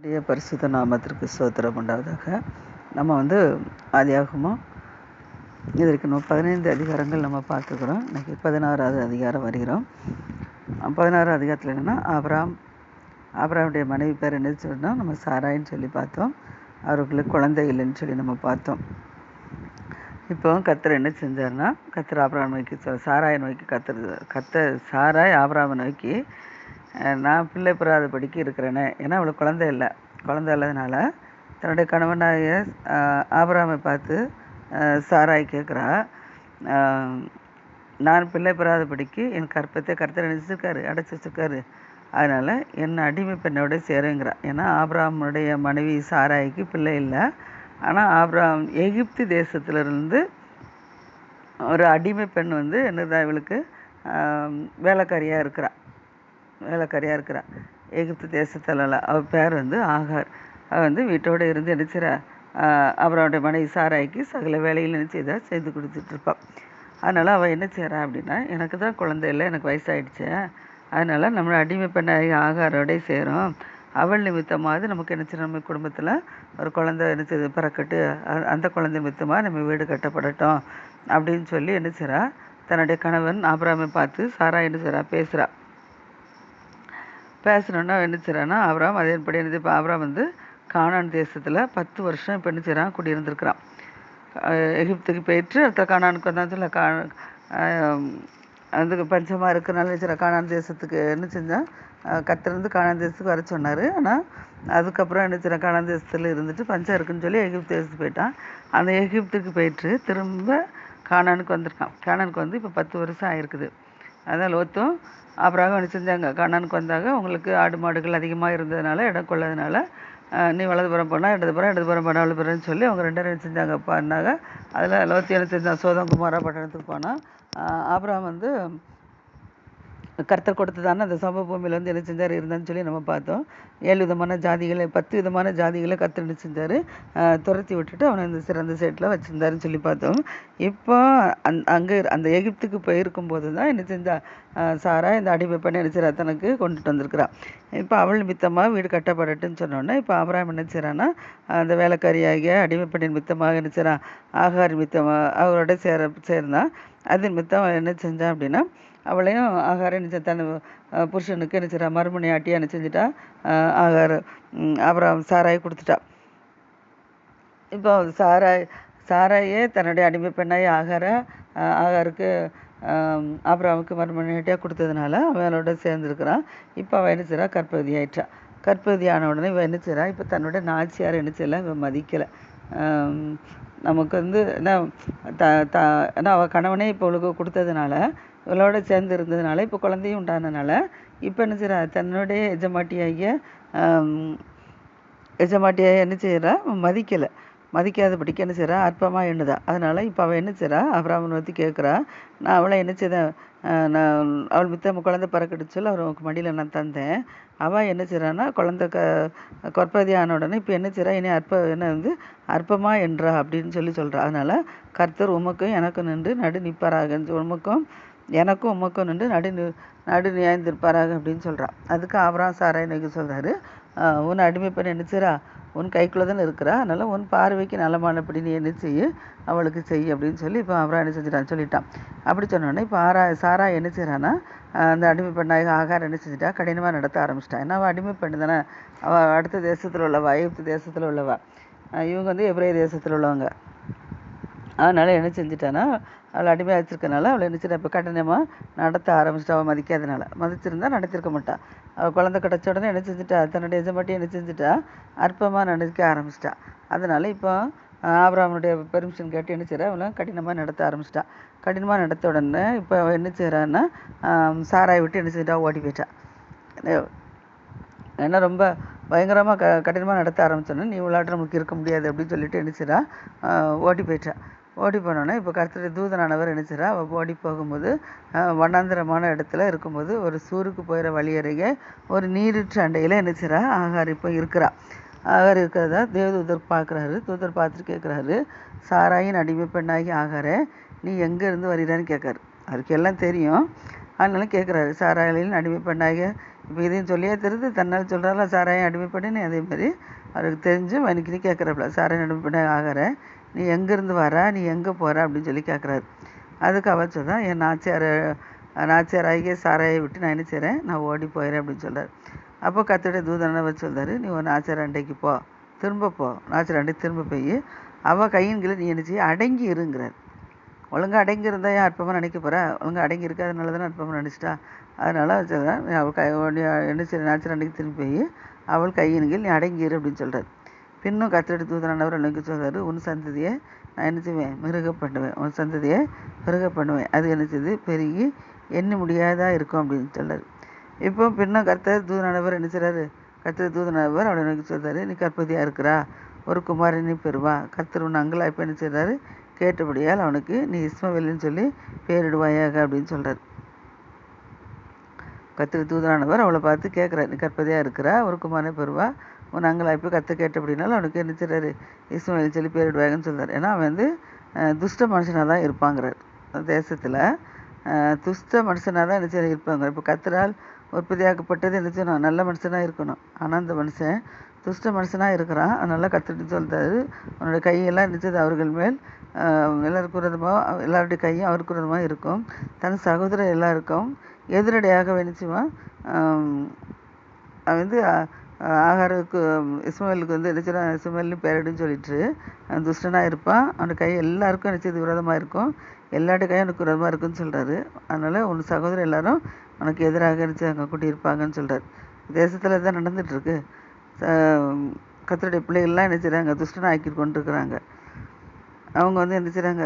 உடைய பரிசுத்த நாமத்திற்கு சோத்திரம் உண்டாவதாக. நம்ம வந்து ஆதியாகமம். இதற்கு நம்ம பதினைந்து அதிகாரங்கள் நம்ம பார்த்துக்கிறோம். இன்னைக்கு பதினாறாவது அதிகாரம் வருகிறோம். பதினாறாவது அதிகாரத்தில் என்னென்னா ஆபிராம் ஆபிராமுடைய மனைவி பேர் என்ன சொன்னோம் நம்ம சாராயின்னு சொல்லி பார்த்தோம். அவர்களுக்கு குழந்தை இல்லைன்னு சொல்லி நம்ம பார்த்தோம். இப்போ கத்தர் என்ன செஞ்சார்னா கத்தர் ஆபராம் நோக்கி சொ- நோக்கி கத்தர் கத்தர் சாராய் ஆபிராமை நோக்கி நான் பிள்ளை பெறாதபடிக்கு இருக்கிறேனே. ஏன்னா அவளுக்கு குழந்தை இல்லை. குழந்தை இல்லாதனால தன்னுடைய கணவனாகிய ஆபராமை பார்த்து சாராய் கேட்குறா. நான் பிள்ளை பெறாதபடிக்கு என் கற்பத்தை கருத்தை நினைச்சிருக்காரு அடைச்சி வச்சிருக்காரு. அதனால் என்னை அடிமை பெண்ணோட சேருங்கிறா. ஏன்னா ஆபிராமுடைய மனைவி சாராய்க்கு பிள்ளை இல்லை. ஆனால் ஆப்ராம் எகிப்து தேசத்திலிருந்து ஒரு அடிமை பெண் வந்து என்னதான் இவளுக்கு வேலைக்காரியாக இருக்கிறா. வேலைக்காரியாக இருக்கிறா எகிப்து தேசத்தில் அவள் பேர் வந்து ஆகார். அவள் வந்து வீட்டோட இருந்து நினச்சிரா அவரோட மனைவி சாராய்க்கு சகல வேலையில் என்ன செய்து கொடுத்துட்ருப்பாள் அதனால் அவள் என்ன செய்கிறா அப்படின்னா எனக்கு தான் குழந்தை இல்லை எனக்கு வயசாகிடுச்சு அதனால் நம்மளை அடிமை பெண்ணாகி ஆகாரோட சேரும். அவள் நிமித்தமாவது நமக்கு என்ன நம்ம குடும்பத்தில் ஒரு குழந்தை என்ன பிறக்கட்டு அந்த குழந்தை நிமித்தமாக நம்ம வீடு கட்டப்படட்டும். அப்படின்னு சொல்லி என்ன செய்கிறா தன்னுடைய கணவன் ஆபராமை பார்த்து சாரா என்ன செய்கிறா பேசுகிறா பேசணுன்னா என்ன செய்கிறான்னா அவராம் அதேபடி என்னது இப்போ அவராம் வந்து கானான் தேசத்தில் பத்து வருஷம் இப்போ என்ன செய்கிறான் குடியிருந்திருக்கிறான். எகிப்துக்கு போயிட்டு அடுத்த கானானுக்கு வந்தான் சொல்ல கா அதுக்கு பஞ்சமாக இருக்கிறனால என்ன காணான் கானான் தேசத்துக்கு என்ன செஞ்சான்? கத்திருந்து கானான் தேசத்துக்கு வர சொன்னார். ஆனால் அதுக்கப்புறம் என்ன செய்றான் கானான் தேசத்தில் இருந்துட்டு பஞ்சம் இருக்குன்னு சொல்லி எகிப்து தேசத்துக்கு போயிட்டான். அந்த எகிப்துக்கு போயிட்டு திரும்ப கானானுக்கு வந்திருக்கான். கானானுக்கு வந்து இப்போ பத்து வருஷம் ஆயிருக்குது. அதான் லோத்தும். அப்புறம் என்ன செஞ்சாங்க. கானானுக்கு வந்தாங்க. உங்களுக்கு ஆடு மாடுகள் அதிகமாக இருந்ததுனால இடம் கொள்ளதுனால நீ நீ வலதுபுறம் போனால் இடதுபுறம் இடதுபுறம் போனால் வலதுபுறம்னு சொல்லி அவங்க ரெண்டு ரெண்டு என்ன செஞ்சாங்க பண்ணாங்க அதில் லோத்தி என்ன செஞ்சான். சோதம் குமாரா பட்டணத்துக்கு போனான். அப்புறம் வந்து கர்த்தர் கொடுத்ததான அந்த சம பூமியில் வந்து என்ன செஞ்சார்? இருந்தான்னு சொல்லி நம்ம பார்த்தோம். ஏழு விதமான ஜாதிகளை பத்து விதமான ஜாதிகளை கர்த்தர் என்ன செஞ்சார்? துரத்தி விட்டுட்டு அவனை இந்த சிறந்த சேட்டில் வச்சுருந்தாருன்னு சொல்லி பார்த்தோம். இப்போ அந் அங்கே அந்த எகிப்துக்கு போயிருக்கும் போது தான் என்ன செஞ்சா சாரா இந்த அடிமை பண்ணி என்ன தனக்கு கொண்டுட்டு வந்திருக்கிறா. இப்போ அவள் நிமித்தமாக வீடு கட்டப்படட்டுன்னு சொன்னோன்னே இப்போ அபராம் என்ன செய்கிறான்னா அந்த வேலைக்காரியாகிய அடிமை பெண்ணின் மித்தமாக என்ன செய்கிறான் ஆகார் மித்தமாக அவரோட சேர சேர்ந்தான் அது நிமித்தம் என்ன செஞ்சான் அப்படின்னா அவளையும் ஆகார என்ன தன் புருஷனுக்கு என்ன செய்றா மறுமணி ஆட்டியா என்ன செஞ்சுட்டா ஆகார் அப்புறம் சாராய் கொடுத்துட்டா. இப்போ சாராய் சாராயே தன்னுடைய அடிமை பெண்ணாய் ஆகார ஆகாருக்கு ஆம், ஆபிரகாமுக்கு மறுமணியாக கொடுத்ததுனால அவளோட சேர்ந்துருக்கிறான். இப்போ அவள் என்ன செய்கிறா கற்பவதி ஆயிட்டா கற்பவதி ஆன உடனே இவன் என்ன செய்றா? இப்போ தன்னோட நாச்சியார் என்ன செய்யலாம் இவன் மதிக்கலை. நமக்கு வந்து என்ன த த ஏன்னா அவள் கணவனே இப்போ இவளுக்கு கொடுத்ததுனால இவளோட சேர்ந்து இருந்ததுனால இப்போ குழந்தையும் உண்டானதுனால இப்போ என்ன செய்கிறா தன்னுடைய எஜமாட்டியாகிய எஜமாட்டியாக என்ன செய்கிறா மதிக்கலை. மதிக்காதபடிக்கு என்ன செய்கிறா அற்பமாக எண்ணுதா. அதனால் இப்போ அவள் என்ன செய்கிறா அப்ராமன் பற்றி கேட்குறா நான் அவளை என்ன செய்தேன்? நான் அவள் மித்த குழந்தை பிறக்கடிச்சு அவர் அவனுக்கு மடியில் நான் தந்தேன். அவள் என்ன செய்கிறான்னா குழந்த க கற்பதி ஆன உடனே இப்போ என்ன செய்கிறா இனி அற்ப என்ன வந்து அற்பமாக என்றா அப்படின்னு சொல்லி சொல்கிறா அதனால் கர்த்தர் உமக்கும் எனக்கும் நின்று நடு நிற்பாராக உமக்கும் எனக்கும் உமக்கும் நின்று நடு நடு நியாயந்திருப்பாராக அப்படின்னு சொல்கிறா அதுக்கு ஆபராம் சாரா இன்னைக்கு சொல்கிறாரு உன் அடிமை பெண் என்ன செய்றா? உன் கைக்குள்ளே தானே இருக்கிறா? அதனால் உன் பார்வைக்கு நலமானபடி நீ என்ன செய்ய? அவளுக்கு செய் அப்படின்னு சொல்லி இப்போ அவரா என்ன செஞ்சிட்டான் சொல்லிட்டான். அப்படி சொன்னோடனே இப்போ ஆரா சாரா என்ன செய்கிறான்னா அந்த அடிமை பெண்ணாக ஆகாரம் என்ன செஞ்சிட்டா? கடினமாக நடத்த ஆரம்பிச்சிட்டா. ஏன்னா அவள் அடிமை பெண்ணு தானே. அவள் அடுத்த தேசத்தில் உள்ளவா? எகிப்து தேசத்தில் உள்ளவா? இவங்க வந்து எப்ரே தேசத்தில் உள்ளவங்க. அதனால் என்ன செஞ்சிட்டான்னா அவளை அடிமையாக வச்சிருக்கனால அவளை என்ன இப்போ கடினமாக நடத்த ஆரம்பிச்சிட்டா. அவள் மதிக்காதனால. மதிச்சிருந்தா நடத்திருக்க மாட்டாள் அவள் குழந்தை கிடச்ச உடனே என்ன செஞ்சுட்டா? தன்னுடைய எஜமாட்டி என்ன செஞ்சுட்டா? அற்பமாக நினைக்க ஆரம்பிச்சிட்டா. அதனால இப்போ ஆபிரகாமுடைய பெர்மிஷன் கேட்டு என்ன செய்றா அவளை கடினமாக நடத்த ஆரம்பிச்சிட்டா. கடினமாக நடத்த உடனே இப்போ அவள் என்ன செய்கிறான்னா சாராய் விட்டு என்ன செஞ்சிட்டா? ஓடி போயிட்டா. ஏன்னா ரொம்ப பயங்கரமாக க கடினமாக நடத்த ஆரம்பித்தோன்னே நீ விளையாட்டு நமக்கு இருக்க முடியாது அப்படின்னு சொல்லிட்டு என்ன செய்கிறா ஓடி போயிட்டா. ஓடி போனோன்னே இப்போ கர்த்தருடைய தூதனானவர் என்ன செய்றா அவள் ஓடி போகும்போது வண்ணாந்திரமான இடத்துல இருக்கும்போது ஒரு சூருக்கு போயிற வழி அருகே ஒரு நீரூற்று அண்டையில் என்ன ஆகார் இப்போ இருக்கிறா. ஆகார் இருக்கிறதா? தேவதூதர் பார்க்குறாரு தூதர் பார்த்துட்டு கேட்குறாரு சாராயின் அடிமை பெண்ணாகி ஆகாரே நீ எங்கே இருந்து வருகிறான்னு கேட்காரு அவருக்கு எல்லாம் தெரியும். அதனால கேட்குறாரு சாராயின் அடிமை பெண்ணாகிய இப்போ இதையும் சொல்லியே தெரிஞ்சு தன்னால் சொல்கிறால சாராயம் அடிமைப்படின்னு அதே மாதிரி அவருக்கு தெரிஞ்சு வனிக்கினி சாராயின் சாராயம் அடிமைப்பட ஆகிற நீ எங்கேருந்து வர நீ எங்கே போகிற அப்படின்னு சொல்லி கேட்குறாரு அதுக்கு அவர் தான் என் நாச்சியார் நாச்சியார் ஆகிய சாராயை விட்டு நான் என்ன செய்கிறேன் நான் ஓடி போயிடுறேன் அப்படின்னு சொல்கிறார் அப்போ கத்துடைய தூதனவர் சொல்கிறாரு நீ ஒரு நாச்சியார் அண்டைக்கு போ திரும்ப போ. நாச்சியார் அண்டைக்கு திரும்ப போய் அவள் கையின் கீழே நீ என்ன செய்ய அடங்கி இருங்கிறார். ஒழுங்காக அடங்கி இருந்தால் ஏன் அற்பமாக நினைக்க போகிறா ஒழுங்காக அடங்கி இருக்கா அதனால தானே அற்பமாக நினச்சிட்டா? அதனால சொல்கிறேன் நீ அவள் கை என்ன செய்ய நாச்சியார் அண்டைக்கு திரும்பி போய் அவள் கையின் கீழ் நீ அடங்கிரு அப்படின்னு சொல்கிறார் பின்னும் கத்தெடுத்து தூதனானவர் எனக்கு சொல்றாரு உன் சந்ததியை நான் என்ன செய்வேன்? மிருக பண்ணுவேன் உன் சந்ததியை மிருக பண்ணுவேன் அது என்ன செய்து? பெருகி எண்ணி முடியாதா இருக்கும் அப்படின்னு சொல்றாரு. இப்போ பின்னும் கர்த்தர் தூதனானவர் என்ன செய்றாரு? கர்த்தர் தூதனானவர் அவளை நோக்கி சொல்றாரு நீ கற்பதியாக இருக்கிறா? ஒரு குமாரனை பெறுவா. கர்த்தர் உன் அங்கலா இப்போ என்ன செய்றாரு? கேட்டபடியால் அவனுக்கு நீ இஸ்மவேல்னு சொல்லி பேரிடுவாயாக அப்படின்னு சொல்றாரு. கர்த்தர் தூதரானவர் அவளை பார்த்து கேட்குறாரு நீ கற்பதையாக இருக்கிறா? ஒரு குமாரனை பெறுவா? உன் கற்று கத்த அப்படின்னாலும் அவனுக்கு என்ன செய்றாரு இஸ்மவேல் சொல்லி பேரிடுவாங்கன்னு சொல்கிறார் ஏன்னா அவன் வந்து துஷ்ட மனுஷனாக தான் இருப்பாங்கிறார். தேசத்தில் துஷ்ட மனுஷனாக தான் என்ன செய்ய இருப்பாங்க இப்போ கத்தரால் உற்பத்தியாக்கப்பட்டது என்ன செய்யணும்? நல்ல மனுஷனாக இருக்கணும். ஆனால் அந்த மனுஷன் துஷ்ட மனுஷனாக இருக்கிறான். அதனால் கற்றுட்டு சொல்கிறாரு அவனோட கையெல்லாம் நிச்சயது அவர்கள் மேல் ஆஹ், எல்லாருக்கும் விரோதமாக எல்லாருடைய கையும் அவருக்கு விரோதமாக இருக்கும். தன் சகோதரர் எல்லாருக்கும் எதிரடையாக நினச்சிவான் அவன் வந்து ஆகாருக்கு இஸ்மாயிலுக்கு வந்து என்ன செய்யறான் இஸ்மாயில்னு சொல்லிட்டு துஷ்டனாக இருப்பான். அவனோட கை எல்லாருக்கும் நிச்சயது விரோதமாக இருக்கும். எல்லாட்டு கையும் எனக்கு விரோதமாக இருக்குன்னு சொல்கிறாரு அதனால் உன் சகோதரர் எல்லாரும் உனக்கு எதிராக நினச்சி அங்கே கூட்டியிருப்பாங்கன்னு சொல்கிறார் தேசத்தில் தான் நடந்துகிட்ருக்கு கத்தருடைய பிள்ளைகள்லாம் என்ன செய்கிறாங்க துஷ்டனை ஆக்கி கொண்டுருக்குறாங்க. அவங்க வந்து என்ன செய்கிறாங்க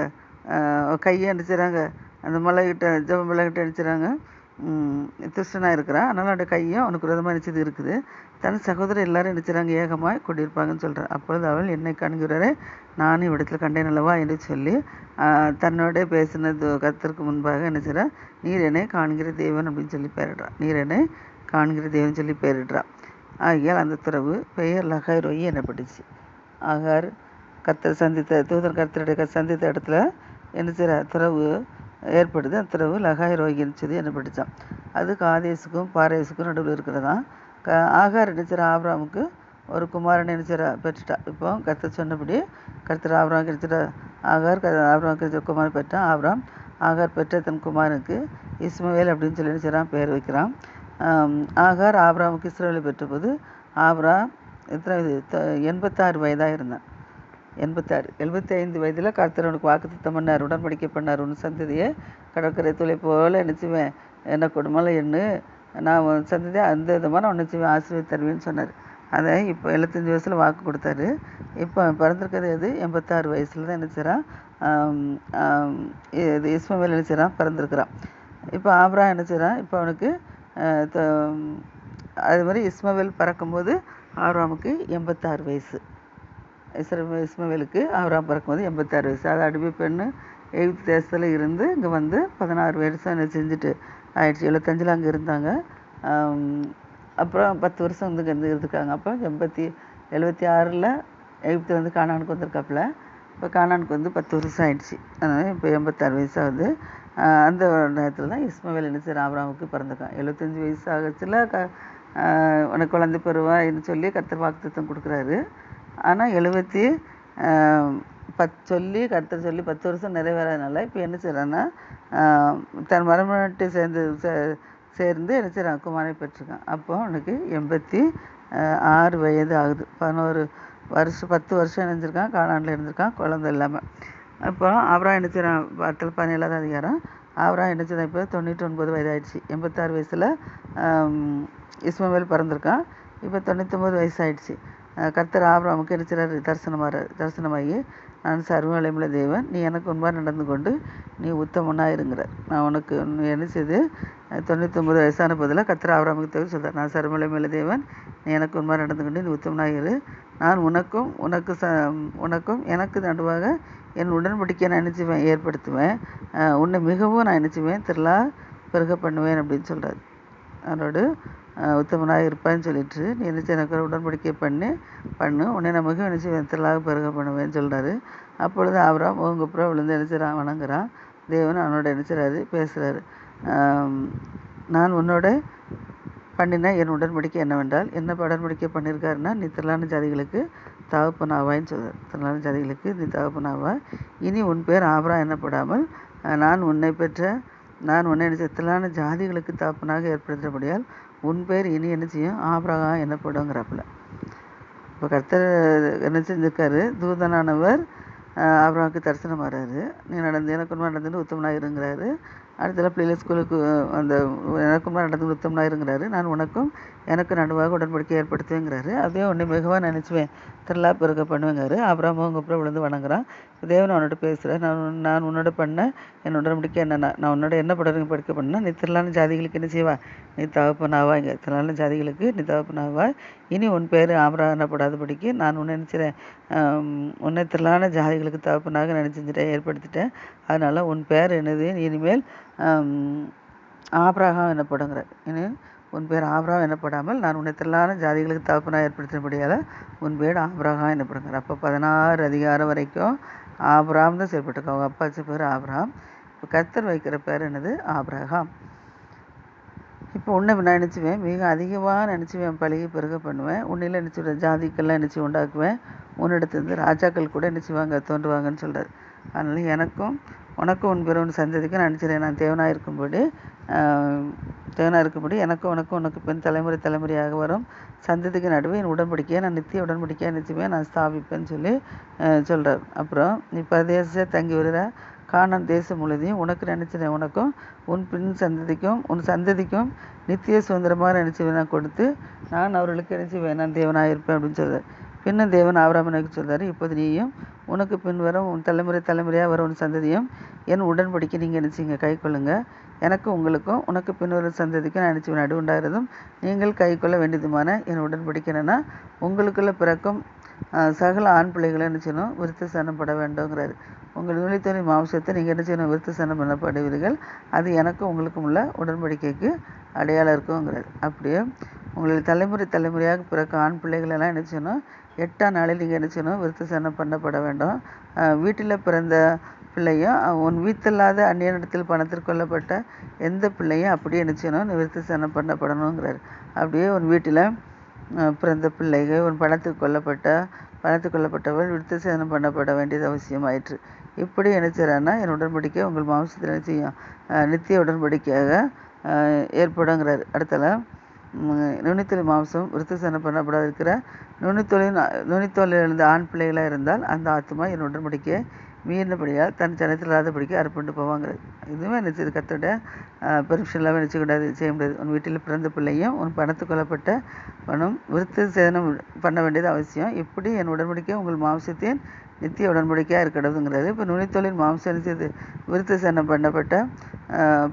கையை என்ன செய்றாங்க அந்த மலைகிட்ட ஜப மலைகிட்ட என்ன செய்கிறாங்க திருஷ்டனாக இருக்கிறான். அதனால் அவனுடைய கையும் அவனுக்கு விரதமாக நிச்சயது இருக்குது. தன் சகோதரர் எல்லாரும் என்ன செய்றாங்க ஏகமாய் கொண்டிருப்பாங்கன்னு சொல்கிறான் அப்பொழுது அவள் என்னை காண்கிறாரே நானும் இவ்விடத்தில் கண்டேன் அல்லவா? என்று சொல்லி தன்னோட பேசினது கர்த்தருக்கு முன்பாக என்ன செய்றா நீர் என்னை காண்கிற தேவன் அப்படின்னு சொல்லி பெயரிடுறான் நீர் என்னை காண்கிற தேவன் சொல்லி பேரிடுறான் ஆகியால் அந்த துறவு பெயர் லகாய் ரொய் எனப்பட்டுச்சு. ஆகார் கர்த்தர் சந்தித்த தூதர் கர்த்தருடைய சந்தித்த இடத்துல என்ன செய்கிற துறவு ஏற்படுது. அத்திரவு லகாய் ரோகின்னு சொல்லி படித்தான் அது காதேசுக்கும் பாரேசுக்கும் நடுவில் இருக்கிறதா க ஆகார் என்ன செய்யற ஒரு குமாரன் என்ன பெற்றுட்டா இப்போ கத்த சொன்னபடி கருத்தர் ஆபிராம் கிடைச்சிட ஆகார் க கிடைச்ச குமாரன் பெற்றான். ஆபிராம் ஆகார் பெற்ற தன் குமாருக்கு இஸ்மவேல் அப்படின்னு சொல்லி என்ன பெயர் பேர் வைக்கிறான் ஆகார் ஆபிராமுக்கு இஸ்ரவேலை பெற்றபோது ஆபிராம் எத்தனை எண்பத்தாறு வயதாக இருந்தான். எண்பத்தாறு எழுபத்தி ஐந்து வயதில் கர்த்தர் அவனுக்கு வாக்குத்தத்தம் பண்ணார் உடன்படிக்கை பண்ணார் உன் சந்ததியை கடற்கரை துளை போல நினச்சிவேன். என்ன கொடுமலை எண்ணு. நான் உன் சந்ததியை அந்த விதமாக நான் நினச்சிவேன் ஆசீர்வாத தருவேன்னு சொன்னார். அதை இப்போ எழுபத்தஞ்சி வயசில் வாக்கு கொடுத்தாரு. இப்போ பிறந்திருக்கிறது எது? எண்பத்தாறு வயசில் தான் என்ன இது இஸ்மவேல் என்ன செய்கிறான் பிறந்திருக்கிறான். இப்போ ஆப்ரா என்ன செய்கிறான் இப்போ அவனுக்கு அது மாதிரி இஸ்மவேல் பறக்கும்போது ஆப்ராமுக்கு எண்பத்தாறு வயசு. இஸ்ரவே இஸ்மவேலுக்கு ஆபிரகாம் பிறக்கும்போது எண்பத்தாறு வயசு. அது அடிமை பெண்ணு எகிப்து தேசத்தில் இருந்து இங்கே வந்து பதினாறு வருஷம் என்ன செஞ்சுட்டு ஆயிடுச்சு. எழுபத்தஞ்சில் அங்கே இருந்தாங்க. அப்புறம் பத்து வருஷம் வந்து இங்கே இருந்திருக்காங்க. அப்போ எண்பத்தி எழுபத்தி ஆறில் எகிப்து வந்து காணானுக்கு வந்திருக்காப்புல. இப்போ காணானுக்கு வந்து பத்து வருஷம் ஆயிடுச்சு. அதனால் இப்போ எண்பத்தாறு வயசாகுது அந்த நேரத்தில் தான் இஸ்மவேல் என்ன செய்யறான் ஆபராமுக்கு பிறந்திருக்கான். எழுபத்தஞ்சி வயசு ஆகச்சுல க உனக்கு குழந்தை பெறுவான்னு சொல்லி கத்தர் வாக்குத்தம் கொடுக்குறாரு. ஆனால் எழுபத்தி பத் சொல்லி கர்த்தர் சொல்லி பத்து வருஷம் நிறைவேறாதனால இப்போ என்ன செய்கிறான்னா தன் மரமட்டு சேர்ந்து சே- சேர்ந்து என்ன செய்கிறான் குமாரை பெற்றிருக்கான். அப்போ அவனுக்கு எண்பத்தி ஆறு வயது ஆகுது. பதினோரு வருஷம் பத்து வருஷம் இணைஞ்சிருக்கான். காலாண்டில் இருந்திருக்கான். குழந்தை இல்லாமல் அப்போ அவராக என்ன செய்கிறான் பத்தில் பதினேழாவது அதிகாரம். அவராக என்ன செய்தான் இப்போ தொண்ணூற்றி ஒன்பது வயதாயிடுச்சு. எண்பத்தாறு வயசில் இஸ்மவேல் பிறந்திருக்கான். இப்போ தொண்ணூற்றொம்பது வயசாயிடுச்சு. அஹ் கர்த்தர் ஆபிரகாமுக்கு என்ன செய்றாரு தரிசனமாற தரிசனமாகி நான் சர்வநிலையுள்ள தேவன் நீ எனக்கு முன்பாக நடந்து கொண்டு நீ உத்தமனாக இருங்கிறார். நான் உனக்கு என்ன செய்து தொண்ணூத்தொம்பது வயசான போதில் கத்திர ஆபிரகாமுக்கு தேவை சொல்கிறார் நான் சர்வநிலையுள்ள தேவன் நீ எனக்கு முன்பாக நடந்து கொண்டு நீ உத்தமனாக இரு. நான் உனக்கும் உனக்கு ச உனக்கும் எனக்கு நடுவாக என் உடன்படிக்கை நான் நினச்சிவேன் ஏற்படுத்துவேன். உன்னை மிகவும் நான் நினச்சிவேன் திருவிழா பெருக பண்ணுவேன் அப்படின்னு சொல்கிறார் அதோடு உத்தமனாக இருப்பான்னு சொல்லிட்டு நீ என்ன எனக்கு ஒரு உடன்படிக்கை பண்ணு பண்ணு. உன்னை நான் மிகவும் என்ன செய்வேன் திரளாக பெருக பண்ணுவேன்னு சொல்கிறாரு அப்பொழுது அவரா முகங்குப்புறம் விழுந்து என்ன செய்கிறான் வணங்குறான். தேவன் அவனோட என்ன பேசுகிறாரு நான் உன்னோட பண்ணின என் உடன்படிக்கை என்னவென்றால் என்ன உடன்படிக்கை பண்ணியிருக்காருன்னா நீ திரளான ஜாதிகளுக்கு தகப்பனாவாயின்னு சொல்கிறார் திரளான ஜாதிகளுக்கு நீ தகப்பனாவா இனி உன் பேர் ஆபரா என்னப்படாமல் நான் உன்னை பெற்ற நான் உன்னை நினைச்ச திரளான ஜாதிகளுக்கு தகப்பனாக ஏற்படுத்தபடியால் உன் பேர் இனி என்ன செய்யும்? ஆபரகா என்னப்படுங்கிறாப்புல. இப்போ கர்த்தர் என்ன செஞ்சிருக்காரு? தூதனானவர் ஆஹ் தரிசனம் வர்றாரு. நீ நடந்து எனக்கு உண்மை நடந்து உத்தமனாக இருங்கிறாரு. அடுத்தல பிள்ளைகள் ஸ்கூலுக்கு அந்த எனக்கு உண்மை நடந்து உத்தமனாக இருங்கிறாரு. நான் உனக்கும் எனக்கு நடுவாக உடன்படிக்கை ஏற்படுத்துவேங்கிறாரு. அதே உன்னை மிகவும் நினச்சுவேன். திருவிழா பிறகு பண்ணுவேங்கிறாரு. அப்புறம் அவங்க அப்புறம் விழுந்து வணங்குறான். தேவன் அவனோட பேசுகிறேன் நான் நான் உன்னோட பண்ண என்னோட முடிக்க என்ன? நான் உன்னோட என்ன படம் படிக்க பண்ண நீ திரளான ஜாதிகளுக்கு என்ன செய்வா? நீ தகப்பனாவா இங்கே திரளான ஜாதிகளுக்கு நீ தகப்பனாவா இனி உன் பேர் ஆமரா என்னப்படாதபடிக்கு நான் உன்னை நினச்சிறேன். உன்னை திரளான ஜாதிகளுக்கு தகப்பனாக நினச்சிட்டேன் ஏற்படுத்திட்டேன். அதனால் உன் பேர் என்னது? இனிமேல் ஆபராகம் எனப்படுங்கிற இனி உன் பேர் ஆபிரகாம் எனப்படாமல் நான் உன்னை திரளான ஜாதிகளுக்கு தகப்பனாக ஏற்படுத்தினபடியால் உன் பேர் ஆபராகம் எனப்படுங்கிற அப்போ பதினாறு அதிகாரம் வரைக்கும் ஆப்ராம் தான் செயல்பட்டுருக்கோம். அவங்க அப்பா பேர் ஆப்ராம். இப்போ கர்த்தர் வைக்கிற பேர் என்னது? ஆப்ரஹாம் இப்போ உன்னை நான் நினச்சிவேன். மிக அதிகமாக நினச்சிவேன். பழகி பெருக பண்ணுவேன். உன்னில நினச்சி ஜாதிக்கெல்லாம் நினச்சி உண்டாக்குவேன். உன்னிடத்துலேருந்து ராஜாக்கள் கூட நினச்சிவாங்க தோன்றுவாங்கன்னு சொல்கிறார் அதனால் எனக்கும் உனக்கும் உன் பிறவன் சந்ததிக்கும் நான் நான் தேவனாக இருக்கும்படி தேவனாக இருக்கும்படி எனக்கும் உனக்கும் உனக்கு பின் தலைமுறை தலைமுறையாக வரும். சந்ததிக்கு நடுவே என் உடன்படிக்கையை நான் நித்திய உடன்படிக்கையை நிச்சயமே நான் ஸ்தாபிப்பேன்னு சொல்லி சொல்கிறார் அப்புறம் நீ பிரதேசத்தை தங்கி வருகிற காணான் தேசம் முழுதையும் உனக்கு நினச்சினேன் உனக்கும் உன் பின் சந்ததிக்கும் உன் சந்ததிக்கும் நித்திய சுதந்திரமாக நினச்சி நான் கொடுத்து நான் அவர்களுக்கு நினச்சி நான் தேவனாக இருப்பேன் அப்படின்னு சொல்றார். பின்னும் தேவன் ஆபிரமனுக்கு சொல்கிறார் இப்போது நீயும் உனக்கு பின் வரும் உன் தலைமுறை தலைமுறையாக வரும் உன் சந்ததியும் என் உடன்படிக்கை நீங்கள் நினச்சிங்க கை கொள்ளுங்க. எனக்கு உங்களுக்கும் உனக்கு பின் வரும் சந்ததிக்கும் நான் நினச்சி நடு உண்டாகிறதும் நீங்கள் கை கொள்ள வேண்டியதுமான என் உடன்படிக்கை உங்களுக்குள்ளே உங்களுக்குள்ள பிறக்கும் சகல ஆண் பிள்ளைகளை என்ன செய்யணும் விருத்த சனப்பட வேண்டுங்கிறாரு உங்கள் நுழைத்துறை மாம்சத்தை நீங்கள் என்ன செய்யணும் விருத்த சனம் பண்ணப்படுவீர்கள். அது எனக்கும் உங்களுக்கும் உள்ள உடன்படிக்கைக்கு அடையாளம் இருக்குங்கிறார் அப்படியே உங்களுடைய தலைமுறை தலைமுறையாக பிறக்க ஆண் பிள்ளைகளெல்லாம் என்ன செய்யணும் எட்டாம் நாளில் நீங்கள் என்ன செய்யணும்? விருத்த சேனம் பண்ணப்பட வேண்டும். வீட்டில் பிறந்த பிள்ளையும் உன் வீட்டில்லாத அந்நியனிடத்தில் பணத்தில் கொல்லப்பட்ட எந்த பிள்ளையும் அப்படியே என்ன செய்யணும்? விருத்த சனம் பண்ணப்படணுங்கிறார். அப்படியே உன் வீட்டில் பிறந்த பிள்ளைகள் உன் பணத்துக்கு கொல்லப்பட்ட பணத்துக்கு கொல்லப்பட்டவள் விருத்த சேதனம் பண்ணப்பட வேண்டியது அவசியமாயிற்று. இப்படி நினைச்சாரன்னா என் உடன்படிக்கை உங்கள் மாம்சத்தில் என்ன செய்யும் நித்திய உடன்படிக்கையாக ஏற்படுங்கிறார். அடுத்தல நுனித்தொழில் மாம்சம் விருத்த சேதனம் பண்ணப்படாத இருக்கிற நுனித்தொழில் நுனித்தொழிலிருந்து ஆண் பிள்ளைகளாக இருந்தால் அந்த ஆத்மா என் உடன்படிக்கையை மீறினபடியால் தன் ஜனத்தில் இல்லாதபடிக்கு அர்ப்பணிட்டு போவாங்கிறது. இதுவுமே நினச்சது கத்தோட பெர்மிஷன் இல்லாமல் நினச்சக்கூடாது செய்ய முடியாது. உன் வீட்டில் பிறந்த பிள்ளையும் உன் பணத்து கொல்லப்பட்ட பணம் விருத்த சேதனம் பண்ண வேண்டியது அவசியம். இப்படி என் உடன்படிக்கை உங்கள் மாம்சத்தின் நித்திய உடன்படிக்கையாக இருக்கிறதுங்கிறது. இப்போ நுனித்தொழில் மாம்சம் என்ன விருத்த சேனம் பண்ணப்பட்ட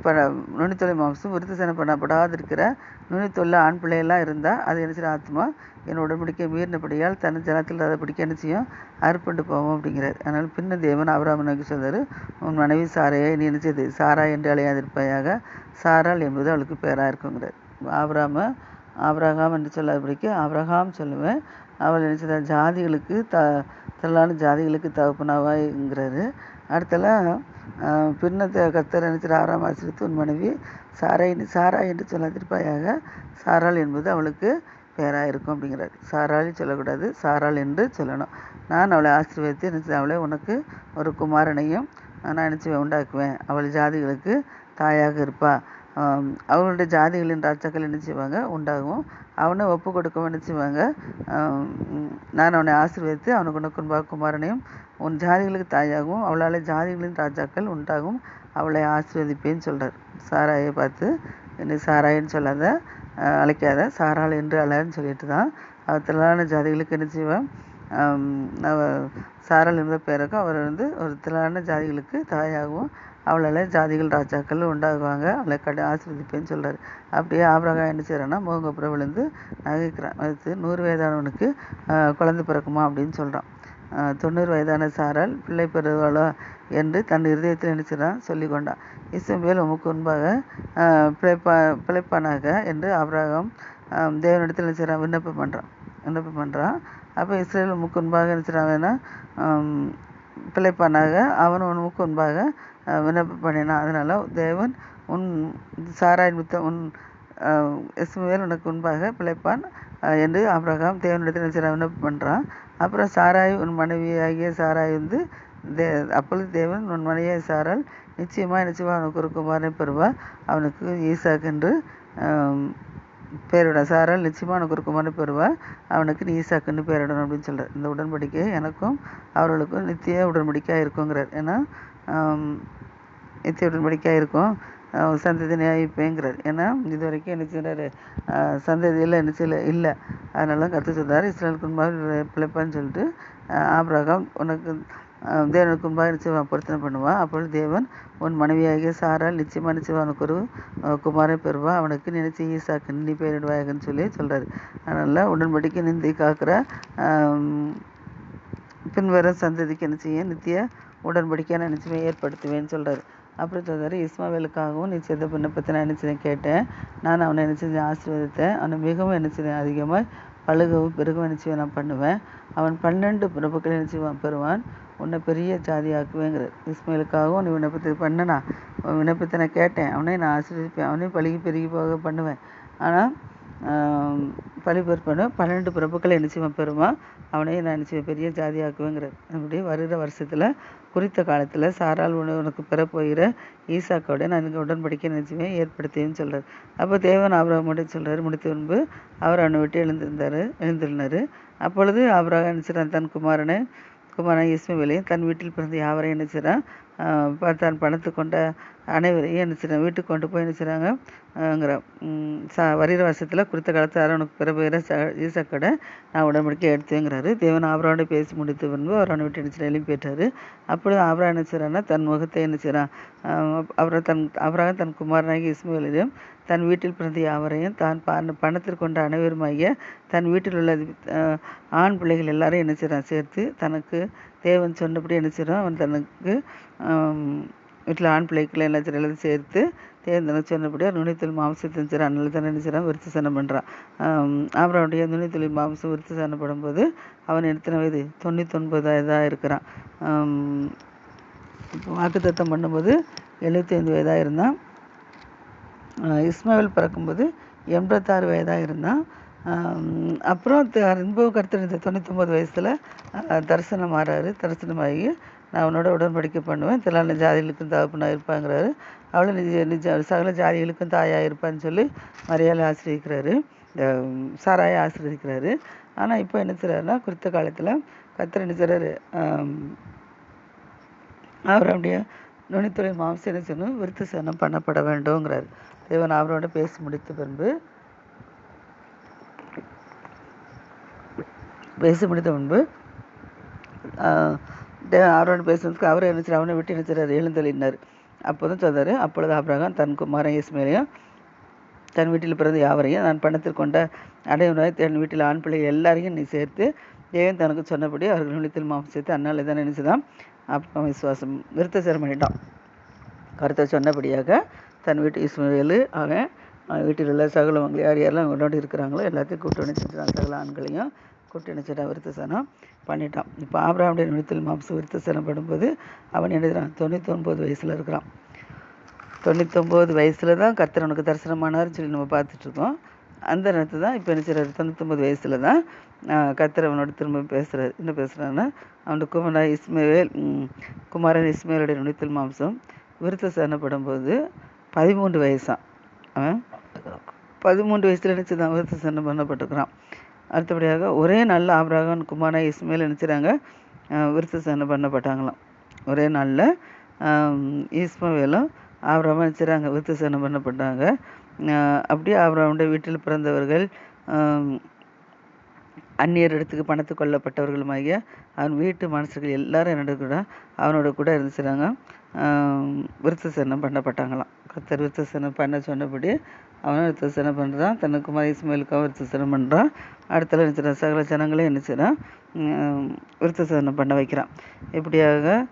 ப நுனித்தொழில் மாம்சம் விருத்த சேனம் பண்ணப்படாது இருக்கிற நுனித்தொழில் ஆண் பிள்ளையெல்லாம் இருந்தால் அது என்ன செய்யும்? ஆத்மா என் உடன்படிக்கை மீறினபடியால் தன் ஜனத்தில் அதை என்ன செய்யும்? அர்ப்பண்டு போவோம் அப்படிங்கிறார். அதனால் பின்ன தேவன் நோக்கி சொல்றாரு உன் மனைவி சாரையை நீ என்ன சாரா என்று அழையாதிருப்பாயாக. சாரால் என்பது அவளுக்கு பேராக இருக்குங்கிறார். ஆபராம ஆபரகாம் என்று சொல்லாதபடிக்கு ஆபரகாம் சொல்லுவேன் அவள் நினைச்சத ஜாதிகளுக்கு த திரளான ஜாதிகளுக்கு தகப்பனாவாய்ங்கிறாரு. அடுத்தலாம் பின்னத்தை கத்தர் நினைச்சிற ஆறாம் ஆசிரியத்து உன் மனைவி சாராய் சாரா என்று சொல்லாதிருப்பாயாக. சாராள் என்பது அவளுக்கு பேராக இருக்கும் அப்படிங்கிறாரு. சாராளி சொல்லக்கூடாது சாராள் என்று சொல்லணும். நான் அவளை ஆசீர்வதித்து நினைச்சு அவளை உனக்கு ஒரு குமாரனையும் நான் நினச்சி உண்டாக்குவேன். அவள் ஜாதிகளுக்கு தாயாக இருப்பா. அவர்களுடைய அவளுடைய ஜாதிகளின் ராஜாக்கள் என்ன செய்வாங்க? உண்டாகும். அவனை ஒப்பு கொடுக்கவும் என்ன செய்வாங்க நான் அவனை ஆசீர்வதித்து அவனுக்கு உனக்கு குமாரனையும் உன் ஜாதிகளுக்கு தாயாகவும் அவளால் ஜாதிகளின் ராஜாக்கள் உண்டாகும் அவளை ஆசீர்வதிப்பேன்னு சொல்கிறார் சாராயை பார்த்து என்னை சாராயின்னு சொல்லாத அழைக்காத சாராள் என்று அழன்னு சொல்லிட்டு தான் அவர் திரளான ஜாதிகளுக்கு என்ன செய்வேன் அவ சாரால் என்ற பேருக்கும் அவர் வந்து ஒரு திரளான ஜாதிகளுக்கு தாயாகவும் அவளால் ஜாதிகள் ராஜாக்கள் உண்டாகுவாங்க. அவளை கடை ஆசீர்வதிப்பேன்னு சொல்கிறார் அப்படியே ஆபிரகாம் என்ன செய்கிறான்னா முகப்புறம் விழுந்து நகைக்கிறான். அடுத்து நூறு வயதானவனுக்கு குழந்தை பிறக்குமா அப்படின்னு சொல்கிறான் தொண்ணூறு வயதான சாரால் பிள்ளை பெறுவாளோ என்று தன் இருதயத்தில் நினைச்சுதான் சொல்லி கொண்டான் இசம்பேல் உமக்கு முன்பாக பிழைப்பா பிழைப்பானாக என்று ஆபிரகாம் தேவனிடத்தில் நினைச்சான் விண்ணப்பம் பண்ணுறான் விண்ணப்பம் பண்ணுறான் அப்போ இஸ்ரேல் உமக்கு முன்பாக நினைச்சிடாங்கன்னா பிழைப்பானாக அவன் உனக்கு முன்பாக விண்ணப்பம் பண்ணினான் அதனால் தேவன் உன் சாராய் நிமித்தம் உன் இஸ்மவேல் உனக்கு முன்பாக பிழைப்பான் என்று ஆபிரகாம் தேவனிடத்தில் என்ன விண்ணப்பம் பண்ணுறான் அப்புறம் சாராய் உன் மனைவியாகிய சாராய் வந்து தே அப்பொழுது தேவன் உன் மனைவியை சாரால் நிச்சயமாக நிச்சயமாக அவனுக்கு ஒரு குமாரனை பெறுவா அவனுக்கு ஈசாக் என்று பேரிடும் சாரால் நிச்சயமாக அவனுக்கு ஒரு குமாரனை பெறுவா. அவனுக்கு நீ ஈசாக்குன்னு பேரிடணும் அப்படின்னு சொல்கிறார் இந்த உடன்படிக்கை எனக்கும் அவர்களுக்கும் நித்திய உடன்படிக்கையாக இருக்குங்கிறார் ஏன்னா நித்திய உடன்படிக்கையாக இருக்கும் சந்ததி நியாயிப்பேங்கிறார். ஏன்னா இது வரைக்கும் என்ன செய்கிறாரு சந்ததியில் என்ன செய்யல? இல்லை. அதனால கற்று சொல்றாரு. இஸ்ரேல் முன்பாக பிழைப்பான்னு சொல்லிட்டு ஆப்ரகம் ஆபிரகாம் உனக்கு தேவனுக்கு முன்பாக நிச்சயமாக பொருத்தனை பண்ணுவான். அப்பொழுது தேவன் உன் மனைவியாகிய சாரால் நிச்சயமாக நிச்சயமாக அவனுக்கு ஒரு குமாரை பெறுவா அவனுக்கு நினைச்சு ஈசாக்கு நீ பெயரிடுவாயகன்னு சொல்லி சொல்கிறாரு அதனால் உடன்படிக்கை நிந்தி காக்கிற பின்வரும் சந்ததிக்கு என்ன செய்ய நித்திய உடன்படிக்கையான நிச்சயமாக ஏற்படுத்துவேன்னு சொல்கிறாரு அப்புறம் சொல்கிறார் இஸ்மாவேலுக்காகவும் நீ செய்த விண்ணப்பத்தை நான் என்ன கேட்டேன். நான் அவனை என்ன செஞ்சேன் ஆசீர்வதித்தேன். அவனை மிகவும் என்ன செய்தேன்? அதிகமாக பழுகவும் பெருகவும் என்ன செய்வேன்? நான் பண்ணுவேன். அவன் பன்னெண்டு பிரபுக்களை என்ன செய்வான்? பெறுவான். உன்னை பெரிய ஜாதியாக்குவேங்கிறார் இஸ்மாயிலுக்காகவும் நீ விண்ணப்பத்தை பண்ணனா உன் விண்ணப்பத்தை நான் கேட்டேன். அவனையும் நான் ஆசீர்வதிப்பேன். அவனையும் பழுகி பெருகி போக பண்ணுவேன். ஆனால் பழிபேர் பண்ண பன்னெண்டு பிரபுக்களை என்ன பெறுமா அவனையும் நான் என்ன பெரிய ஜாதியாக்குவேங்கிறார் அப்படி வருகிற வருஷத்தில் குறித்த காலத்தில் சாரால் உனக்கு பெறப்போகிற ஈசாக்கோட நான் இங்கே உடன்படிக்கை நிச்சயமே ஏற்படுத்தின்னு சொல்கிறார் அப்போ தேவன் அவரை மட்டும் சொல்கிறார் முடித்த முன்பு அவர் அவனை விட்டு எழுந்திருந்தார் எழுந்திருந்தார். அப்பொழுது அவராக நினைச்சிறான் தன் குமாரனை குமாரன் இஸ்மவேலையும் தன் வீட்டில் பிறந்த யாவரையும் என்ன செய்கிறான் தான் பணத்து கொண்ட அனைவரையும் என்ன செய்கிறான் வீட்டுக்கு கொண்டு போய் என்ன செய்கிறாங்கங்கிற சா வருகிற வருஷத்தில் குறித்த காலத்தில் அரவனுக்கு பிறப்புகிற ச ஈசக்கடை நான் உடன்படிக்கை எடுத்துங்கிறாரு. தேவன் ஆபராவோட பேசி முடித்த பின்பு அவரோட வீட்டு என்ன செய்ய போயிட்டாரு. அப்பொழுது ஆபரா என்ன செய்கிறான்னா தன் முகத்தை என்ன செய்கிறான் அவரை தன் அவராக தன் குமாரனாகி இஸ்மேலையும் தன் வீட்டில் பிறந்த யாவரையும் தான் பண பணத்தில் கொண்ட அனைவருமாகிய தன் வீட்டில் உள்ள ஆண் பிள்ளைகள் எல்லாரையும் என்ன செய்கிறான் சேர்த்து தனக்கு தேவன் சொன்னபடி என்ன செய்கிறான் அவன் தனக்கு வீட்டில் ஆண் பிள்ளைக்குள்ள என்ன எல்லாத்தையும் சேர்த்து தேவன் தனக்கு சொன்னபடியாக நுனித்தொழில் மாம்சத்தை செய்கிறான் அதனால தான் என்ன செய்கிறான் விருத்தி சனம் பண்ணுறான் அவருடைய நுனித்தொழில் மாம்சம் விருத்தி சனப்படும் போது அவன் எத்தனை வயது? தொண்ணூத்தொன்பது இதாக இருக்கிறான் வாக்குத்தத்தம் பண்ணும்போது எழுபத்தி ஐந்து வயதாக இருந்தான் ஆஹ் பிறக்கும்போது எண்பத்தாறு வயதாக இருந்தான். அப்புறம் அன்பு கருத்து இந்த தொண்ணூத்தொம்பது வயசில் தரிசனம் ஆறாரு. தரிசனமாகி நான் அவனோட உடன்படிக்கை பண்ணுவேன். திலான ஜாதிகளுக்கும் தகப்பனாக இருப்பாங்கிறாரு. அவளும் நிஜ நிஜ சகல ஜாதிகளுக்கும் தாயாக இருப்பான்னு சொல்லி மரியாதை ஆசிரியக்கிறாரு சாராயை ஆசீர்வதிக்கிறாரு ஆனால் இப்போ என்ன செய்கிறாருன்னா குறித்த காலத்தில் கத்திர என்ன செய்றாரு? அவர் அப்படியே நுனித்துறை மாம்சம் என்ன செய்யணும்? விருத்த சேனம் பண்ணப்பட வேண்டும்ங்கிறார் தேவன் அவரோட பேசி முடித்த பின்பு பேசி முடித்த முன்பு ஆஹ், அவரோட பேசுறதுக்கு அவர் என்ன அவனை விட்டு நினைச்சார் அது எழுந்தள்ளினார். அப்போதும் சொன்னார் அப்பொழுது ஆபிரகாம் தன் குமாரன் இஸ்மேலையும் தன் வீட்டில் பிறந்த யாவரையும் நான் பணத்தில் கொண்ட அடையவராய் தன் வீட்டில் ஆண் பிள்ளைகள் எல்லாரையும் நீ சேர்த்து தேவன் தனக்கு சொன்னபடி அவர்கள் நிலத்தில் மாம்சம் சேர்த்து அண்ணாலே தான் நினைச்சுதான் அப்புறம் விசுவாசம் விருத்த சேரம் பண்ணிட்டான் கருத்தை சொன்னபடியாக தன் வீட்டு இஸ்மேலு அவன் வீட்டில் உள்ள சகலவங்களை யார் யாரெல்லாம் அவங்களோட இருக்கிறாங்களோ எல்லாத்தையும் கூட்டு நினைச்சிட்டான் சகல ஆண்களையும் கூட்டு நினைச்சிட்டான் விருத்தசனம் பண்ணிட்டான். இப்போ ஆபிரகாமுடைய நிலத்தில் மாம்சம் விருத்தசனம் பண்ணும்போது அவன் எழுதுறான் தொண்ணூத்தொன்பது வயசில் இருக்கிறான். தொண்ணூத்தொம்பது வயசில் தான் கர்த்தர் உனக்கு தரிசனமானார்னு சொல்லி நம்ம பார்த்துட்டு இருக்கோம். அந்த நேரத்தில் தான் இப்போ என்ன செய்றாரு தொண்ணூத்தொம்பது வயசில் தான் ஆஹ், அவனோட திரும்ப பேசுகிறார் என்ன பேசுகிறான்னா அவனோட குமாரன் இஸ்மேவேல் குமாரன் இஸ்மேலுடைய நுனித்தல் மாம்சம் விருத்த சேனப்படும்போது பதிமூன்று வயசான். அவன் பதிமூன்று வயசுல நினச்சிதான் விருத்த சேனம் பண்ணப்பட்டிருக்கிறான். அடுத்தபடியாக ஒரே நாளில் ஆபிரகாம் குமாரன் இஸ்மேல் நினச்சிறாங்க. விருத்த சேனம் பண்ணப்பட்டாங்களாம். ஒரே நாளில் இஸ்மவேலும் ஆபிரகாம் நினச்சிறாங்க விருத்த சேனம் பண்ணப்பட்டாங்க. அப்படியே ஆபிரகாமுடைய வீட்டில் பிறந்தவர்கள் அந்நியர் இடத்துக்கு பணத்து கொல்லப்பட்டவர்களுமாகிய அவன் வீட்டு மனுஷர்கள் எல்லாரும் என்னோட கூட அவனோட கூட இருந்துச்சுறாங்க. விருத்த சேனம் பண்ணப்பட்டாங்களாம். கத்தர் விருத்த சேனம் பண்ண சொன்னபடி அவனும் விருத்த பண்ணுறான் தனக்கு குமார் இஸ்மாயிலுக்காக விருத்த பண்ணுறான் அடுத்தல என்ன சகல ஜனங்களையும் என்ன செய்கிறான் உம் பண்ண வைக்கிறான். இப்படியாக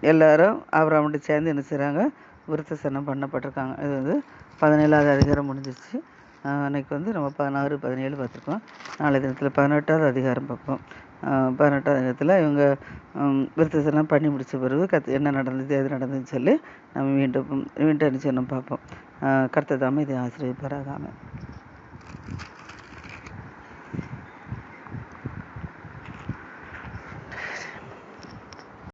எல்லாரும் ஆபிரகாமோட சேர்ந்து என்ன செய்கிறாங்க விருத்தசனம் பண்ணப்பட்டிருக்காங்க. இது வந்து பதினேழாவது அதிகாரம் முடிஞ்சிருச்சு. அன்னைக்கு வந்து நம்ம பதினாறு பதினேழு பார்த்துருக்கோம். நாளை தினத்தில் பதினெட்டாவது அதிகாரம் பார்ப்போம். பதினெட்டாம் தினத்தில் இவங்க விருத்தசெல்லாம் பண்ணி முடித்த பிறகு கத் என்ன நடந்தது எது நடந்ததுன்னு சொல்லி நம்ம மீண்டும் மீண்டும் என்ன பார்ப்போம். கர்த்தர் தாமே இதை ஆசிரியப்பாராக ஆமென்.